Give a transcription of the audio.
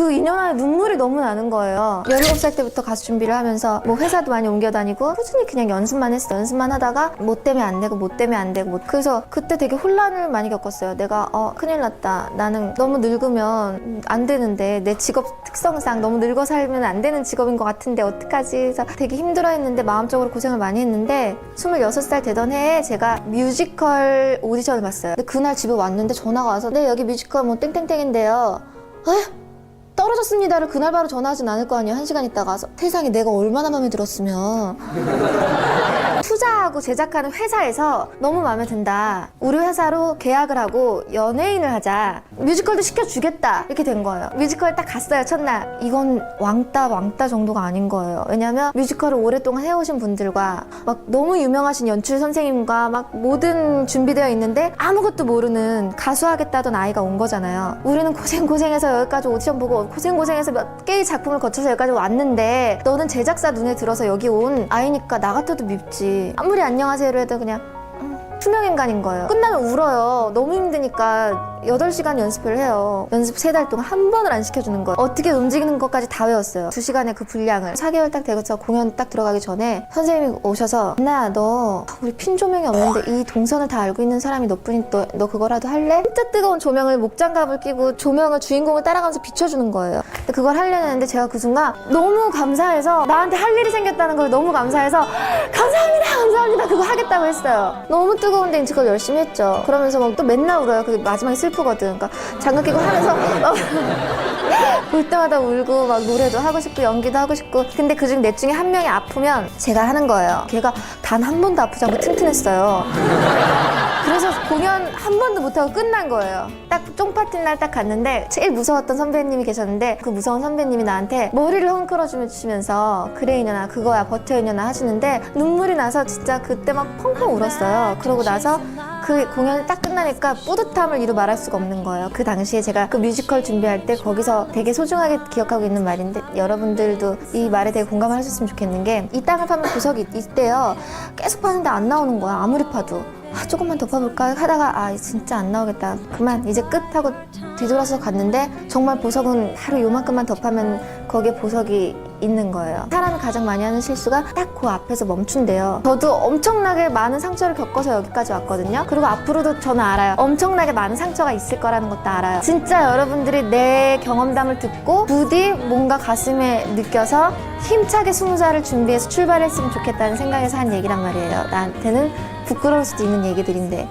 그 2년 안에 눈물이 너무 나는 거예요. 17살 때부터 가수 준비를 하면서 뭐 회사도 많이 옮겨 다니고 꾸준히 그냥 연습만 했어. 연습만 하다가 뭐 때문에 안 되고 뭐 때문에 안 되고 뭐 그래서 그때 되게 혼란을 많이 겪었어요. 내가 어 큰일 났다. 나는 너무 늙으면 음, 안 되는데 내 직업 특성상 너무 늙어 살면 안 되는 직업인 것 같은데 어떡하지? 그래서 되게 힘들어 했는데 마음적으로 고생을 많이 했는데 26살 되던 해에 제가 뮤지컬 오디션을 봤어요. 근데 그날 집에 왔는데 전화가 와서 네 여기 뮤지컬 뭐 땡땡땡인데요. 에? 떨어졌습니다를 그날 바로 전화하진 않을 거 아니에요. 한 시간 있다가. 세상에 내가 얼마나 마음에 들었으면 투자하고 제작하는 회사에서 너무 마음에 든다. 우리 회사로 계약을 하고 연예인을 하자. 뮤지컬도 시켜주겠다. 이렇게 된 거예요. 뮤지컬 딱 갔어요, 첫날. 이건 왕따, 왕따 정도가 아닌 거예요. 왜냐면 뮤지컬을 오랫동안 해오신 분들과 막 너무 유명하신 연출 선생님과 막 모든 준비되어 있는데 아무것도 모르는 가수 하겠다던 아이가 온 거잖아요. 우리는 고생고생해서 여기까지 오디션 보고 고생고생해서 몇 개의 작품을 거쳐서 여기까지 왔는데 너는 제작사 눈에 들어서 여기 온 아이니까 나 같아도 밉지. 아무리 안녕하세요를 해도 그냥 음, 투명 인간인 거예요. 끝나면 울어요. 너무 힘드니까 8시간 연습을 해요. 연습 3달 동안 한 번을 안 시켜주는 거예요. 어떻게 움직이는 것까지 다 외웠어요. 2시간의 그 분량을. 4개월 딱 되고서 공연 딱 들어가기 전에 선생님이 오셔서 나 너 우리 핀 조명이 없는데 이 동선을 다 알고 있는 사람이 너뿐인 너, 너 그거라도 할래? 진짜 뜨거운 조명을 목장갑을 끼고 조명을 주인공을 따라가면서 비춰주는 거예요. 근데 그걸 하려고 했는데 제가 그 순간 너무 감사해서 나한테 할 일이 생겼다는 걸 너무 감사해서 감사합니다 감사합니다 그거 하겠다고 했어요. 너무 뜨 거운데 이제 그걸 열심히 했죠. 그러면서 막 또 맨날 울어요. 그게 마지막에 슬프거든. 그러니까 장갑 끼고 하면서 막 볼 때마다 울고 막 노래도 하고 싶고 연기도 하고 싶고 근데 그중 넷 중에 한 명이 아프면 제가 하는 거예요. 걔가 단 한 번도 아프지 않고 튼튼했어요. 그래서 공연 한 번도 못하고 끝난 거예요. 딱 쫑파티 날 딱 갔는데 제일 무서웠던 선배님이 계셨는데 그 무서운 선배님이 나한테 머리를 헝클어 주시면서 그래 이년아 그거야 버텨 이년아 하시는데 눈물이 나서 진짜 그때 막 펑펑 울었어요. 그러고 나서 그 공연이 딱 끝나니까 뿌듯함을 이루 말할 수가 없는 거예요. 그 당시에 제가 그 뮤지컬 준비할 때 거기서 되게 소중하게 기억하고 있는 말인데 여러분들도 이 말에 되게 공감을 하셨으면 좋겠는 게 이 땅을 파면 구석이 있대요. 계속 파는데 안 나오는 거야. 아무리 파도. 아, 조금만 더 파볼까? 하다가 아 진짜 안 나오겠다. 그만. 이제 끝 하고 뒤돌아서 갔는데 정말 보석은 하루 요만큼만 더 파면 거기에 보석이 있는 거예요. 사람이 가장 많이 하는 실수가 딱 그 앞에서 멈춘대요. 저도 엄청나게 많은 상처를 겪어서 여기까지 왔거든요. 그리고 앞으로도 저는 알아요. 엄청나게 많은 상처가 있을 거라는 것도 알아요. 진짜 여러분들이 내 경험담을 듣고 부디 뭔가 가슴에 느껴서 힘차게 스무 살을 준비해서 출발했으면 좋겠다는 생각에서 한 얘기란 말이에요. 나한테는 부끄러울 수도 있는 얘기들인데